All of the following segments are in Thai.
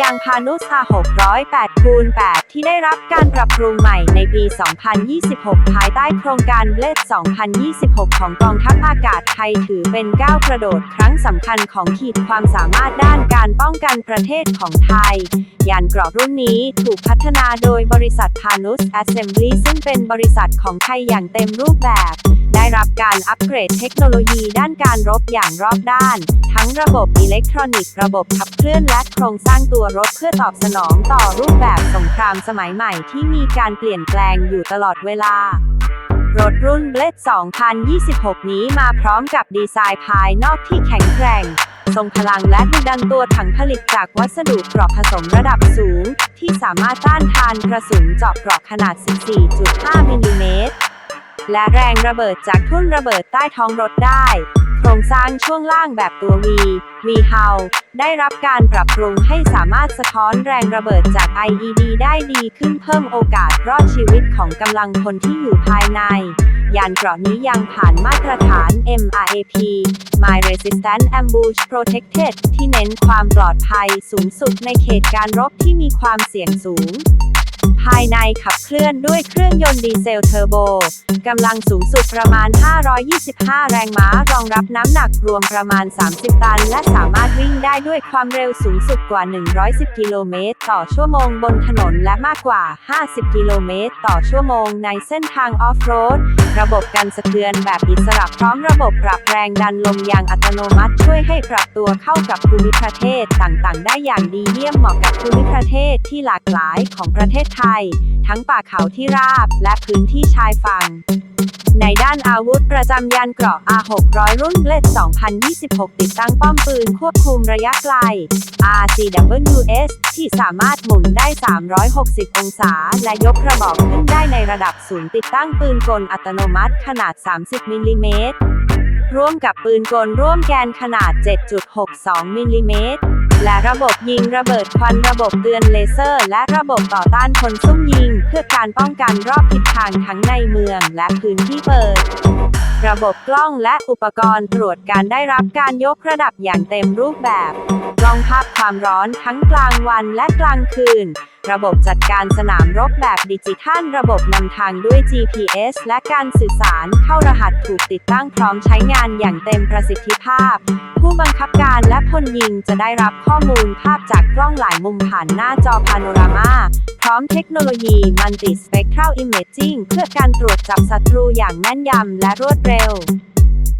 ยางพานุสา608คูณ8ที่ได้รับการปรับปรุงใหม่ในปี 2026 ภายใต้โครงการเบลด2026 ของกองทัพอากาศไทยถือเป็นก้าวกระโดดครั้งสำคัญของขีดความสามารถด้านการป้องกันประเทศของไทย ยานเกราะรุ่นนี้ถูกพัฒนาโดยบริษัทพานุส Assembly ซึ่งเป็นบริษัทของไทยอย่างเต็มรูปแบบ ได้รับการอัปเกรดเทคโนโลยีด้านการรบอย่างรอบด้าน ทั้งระบบอิเล็กทรอนิกส์ระบบขับเคลื่อนและโครงสร้างตัวรถเพื่อตอบสนองต่อรูปแบบสงครามสมัยใหม่ที่มีการเปลี่ยนแปลงอยู่ตลอดเวลารถรุ่น Blade 2026 นี้มาพร้อมกับดีไซน์ภายนอกที่แข็งแกร่ง ทรงพลังและดุดันตัวถังผลิตจากวัสดุเกราะผสมระดับสูง ที่สามารถต้านทานกระสุนเจาะเกราะขนาด 14.5 มิลลิเมตร และแรงระเบิดจากทุ่นระเบิดใต้ท้องรถได้ โครงสร้างช่วงล่างแบบตัว V V h u l ได้รับการปรับปรุงให้สามารถสะท้อนแรงระเบิดจาก IED ได้ดีขึ้นเพิ่มโอกาสรอดชีวิตของกำลังพลที่อยู่ภายใน ยานเกราะนี้ยังผ่านมาตรฐาน MRAP My Resistant Ambush Protected ที่เน้นความปลอดภัยสูงสุดในเขตการรบที่มีความเสี่ยงสูง ภายในขับเคลื่อนด้วยเครื่องยนต์ดีเซลเทอร์โบ กำลังสูงสุดประมาณ 525 แรงม้ารองรับน้ำหนักรวมประมาณ 30 ตัน และสามารถวิ่งได้ด้วยความเร็วสูงสุดกว่า 110 กิโลเมตรต่อชั่วโมงบนถนนและมากกว่า 50 กิโลเมตรต่อชั่วโมงในเส้นทางออฟโรด ระบบกันสะเทือนแบบอิสระพร้อมระบบปรับแรงดันลมอย่างอัตโนมัติช่วยให้ปรับตัวเข้ากับภูมิประเทศต่างๆ ได้อย่างดีเยี่ยมเหมาะกับภูมิประเทศที่หลากหลายของประเทศไทยทั้งป่าเขาที่ราบและพื้นที่ชายฝั่ง ในด้านอาวุธประจำยานเกราะ R600 รุ่นเลด2026 ติดตั้งป้อมปืนควบคุมระยะไกล RCWS ที่สามารถหมุนได้ 360 องศา และยกกระบอกขึ้นได้ในระดับศูนย์ติดตั้งปืนกลอัตโนมัติขนาด 30 มิลลิเมตรร่วมกับปืนกลร่วมแกนขนาด 7.62 มิลลิเมตร และระบบยิงระเบิดควันระบบเตือนเลเซอร์ และระบบต่อต้านคนซุ่มยิง เพื่อการป้องกันรอบทิศทางทั้งในเมืองและพื้นที่เปิด ระบบกล้องและอุปกรณ์ตรวจการได้รับการยกระดับอย่างเต็มรูปแบบ กล้องภาพความร้อนทั้งกลางวันและกลางคืน ระบบจัดการสนามรบแบบดิจิทัล ระบบนำทางด้วย GPS และการสื่อสารเข้ารหัสถูกติดตั้งพร้อมใช้งานอย่างเต็มประสิทธิภาพ ผู้บังคับการและพลยิงจะได้รับข้อมูลภาพจากกล้องหลายมุมผ่านหน้าจอพาโนรามา พร้อมเทคโนโลยี Multi Spectral Imaging เพื่อการตรวจจับศัตรูอย่างแม่นยำและรวดเร็ว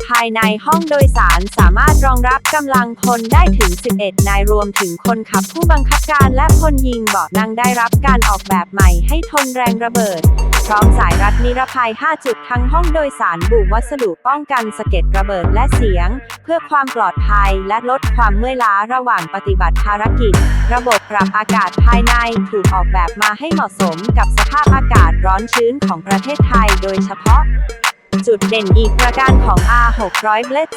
ภายในห้องโดยสารสามารถรองรับกำลังพลได้ถึง 11 นายรวมถึงคนขับผู้บังคับการและพลยิงเบาะนั่งได้รับการออกแบบใหม่ให้ทนแรงระเบิด พร้อมสายรัดนิรภัย 5 จุดทั้งห้องโดยสารบุวัสดุป้องกันสะเก็ดระเบิดและเสียง เพื่อความปลอดภัยและลดความเมื่อยล้าระหว่างปฏิบัติภารกิจ ระบบปรับอากาศภายในถูกออกแบบมาให้เหมาะสมกับสภาพอากาศร้อนชื้นของประเทศไทยโดยเฉพาะ จุดเด่นอีกประการของ R600 Blade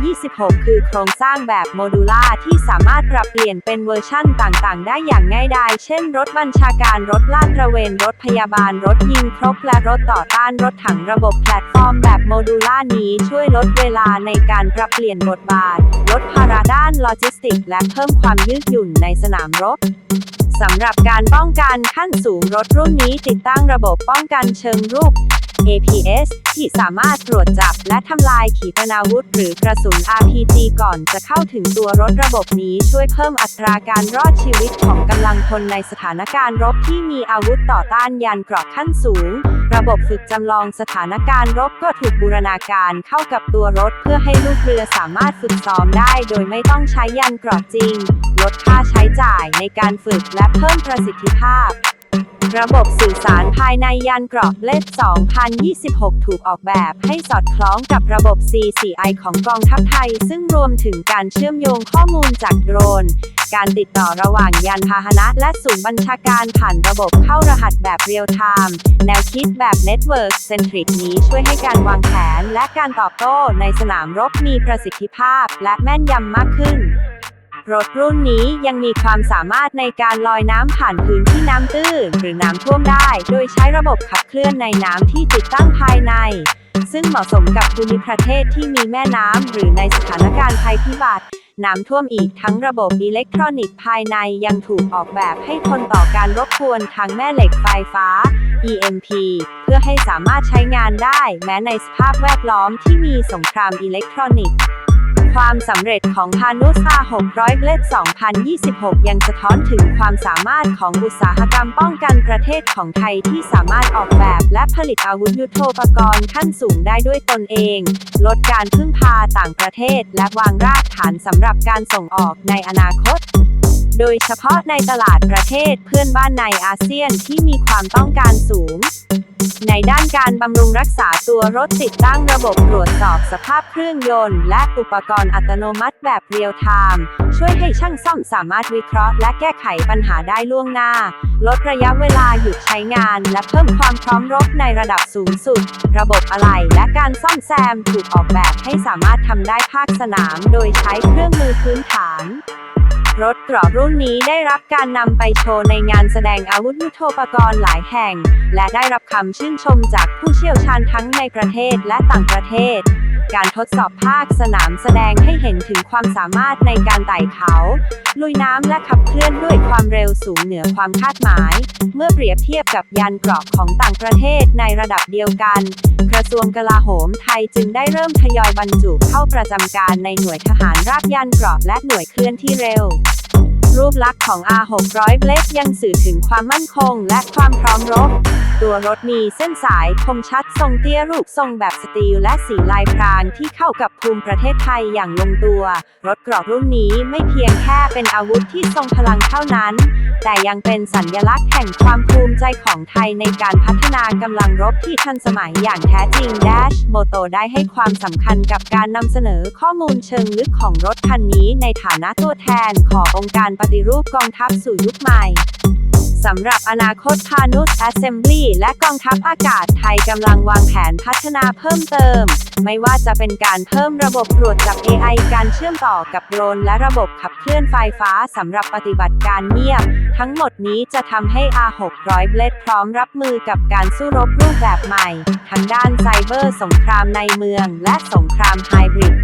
2026 คือโครงสร้างแบบโมดูล่าที่สามารถปรับเปลี่ยนเป็นเวอร์ชั่นต่างๆ ได้อย่างง่ายดาย เช่นรถบัญชาการรถลาดตระเวน รถพยาบาล รถยิงครบและรถต่อต้านรถถังระบบแพลตฟอร์มแบบโมดูล่านี้ช่วยลดเวลาในการปรับเปลี่ยนบทบาท ลดภาระด้านโลจิสติก และเพิ่มความยืดหยุ่นในสนามรบสำหรับการป้องกันขั้นสูงรถรุ่นนี้ติดตั้งระบบป้องกันเชิงรุก APS ที่สามารถตรวจจับและทำลายขีปนาวุธหรือกระสุน RPG ก่อนจะเข้าถึงตัวรถระบบนี้ช่วยเพิ่มอัตราการรอดชีวิตของกำลังพลในสถานการณ์รบที่มีอาวุธต่อต้านยานเกราะขั้นสูง ระบบฝึกจำลองสถานการณ์รบก็ถูกบูรณาการเข้ากับตัวรถเพื่อให้ลูกเรือสามารถฝึกซ้อมได้ โดยไม่ต้องใช้ยานเกราะจริง ลดค่าใช้จ่ายในการฝึกและเพิ่มประสิทธิภาพ ระบบสื่อสารภายในยานเกราะเลด2026 ถูกออกแบบให้สอดคล้องกับระบบ CCI ของกองทัพไทย ซึ่งรวมถึงการเชื่อมโยงข้อมูลจากโดรน การติดต่อระหว่างยานพาหนะและศูนย์บัญชาการผ่านระบบเข้ารหัสแบบเรียลไทม์แนวคิดแบบ Network Centric นี้ช่วยให้การวางแผนและการตอบโต้ในสนามรบมีประสิทธิภาพและแม่นยำมากขึ้น รถรุ่นนี้ยังมีความสามารถในการลอยน้ำผ่านพื้นที่น้ำตื้นหรือน้ำท่วมได้ โดยใช้ระบบขับเคลื่อนในน้ำที่ติดตั้งภายใน ซึ่งเหมาะสมกับภูมิประเทศที่มีแม่น้ำหรือในสถานการณ์ภัยพิบัติ น้ำท่วมอีกทั้งระบบอิเล็กทรอนิกส์ภายในยังถูกออกแบบให้ทนต่อการรบกวนทางแม่เหล็กไฟฟ้า EMP เพื่อให้สามารถใช้งานได้แม้ในสภาพแวดล้อมที่มีสงครามอิเล็กทรอนิกส์ ความสำเร็จของพานุสา600 เบลด2026 ยังสะท้อนถึงความสามารถของอุตสาหกรรมป้องกันประเทศของไทยที่สามารถออกแบบและผลิตอาวุธยุโทโธปกรณ์ขั้นสูงได้ด้วยตนเอง ลดการพึ่งพาต่างประเทศและวางรากฐานสำหรับการส่งออกในอนาคต โดยเฉพาะในตลาดประเทศเพื่อนบ้านในอาเซียนที่มีความต้องการสูง ในด้านการบำรุงรักษาตัวรถติดตั้งระบบตรวจสอบสภาพเครื่องยนต์ และอุปกรณ์อัตโนมัติแบบเรียลไทม์ช่วยให้ช่างซ่อมสามารถวิเคราะห์และแก้ไขปัญหาได้ล่วงหน้า ลดระยะเวลาหยุดใช้งาน และเพิ่มความพร้อมรบในระดับสูงสุด ระบบอะไหล่และการซ่อมแซมถูกออกแบบให้สามารถทำได้ภาคสนาม โดยใช้เครื่องมือพื้นฐาน รถกรอบรุ่นนี้ได้รับการนำไปโชว์ในงานแสดงอาวุธยุทโธปกรณ์หลายแห่ง และได้รับคำชื่นชมจากผู้เชี่ยวชาญทั้งในประเทศและต่างประเทศ การทดสอบภาคสนามแสดงให้เห็นถึงความสามารถในการไต่เขา ลุยน้ำและขับเคลื่อนด้วยความเร็วสูงเหนือความคาดหมาย เมื่อเปรียบเทียบกับยานเกราะของต่างประเทศในระดับเดียวกัน กระทรวงกลาโหมไทยจึงได้เริ่มทยอยบรรจุเข้าประจำการในหน่วยทหารราบยานเกราะและหน่วยเคลื่อนที่เร็ว รูปลักษณ์ของ R600 Blade ยังสื่อถึงความมั่นคงและความพร้อมรบ ตัวรถมีเส้นสายคมชัดทรงเตี้ยรูปทรงแบบสตีลและสีลายพรางที่เข้ากับภูมิประเทศไทยอย่างลงตัว รถเกราะรุ่นนี้ไม่เพียงแค่เป็นอาวุธที่ทรงพลังเท่านั้น แต่ยังเป็นสัญลักษณ์แห่งความภูมิใจของไทยในการพัฒนากำลังรบที่ทันสมัยอย่างแท้จริง Dash Moto ได้ให้ความสำคัญกับการนำเสนอข้อมูลเชิงลึกของรถคันนี้ในฐานะตัวแทนขององค์การปฏิรูปกองทัพสู่ยุคใหม่สำหรับอนาคตพานุส Assembly และกองทัพอากาศไทยกำลังวางแผนพัฒนาเพิ่มเติม ไม่ว่าจะเป็นการเพิ่มระบบตรวจจับ AI การเชื่อมต่อกับโดรนและระบบขับเคลื่อนไฟฟ้าสำหรับปฏิบัติการเงียบ ทั้งหมดนี้จะทำให้ R600 Blade พร้อมรับมือกับการสู้รบรูปแบบใหม่ ทั้งด้านไซเบอร์สงครามในเมือง และสงครามไฮบริด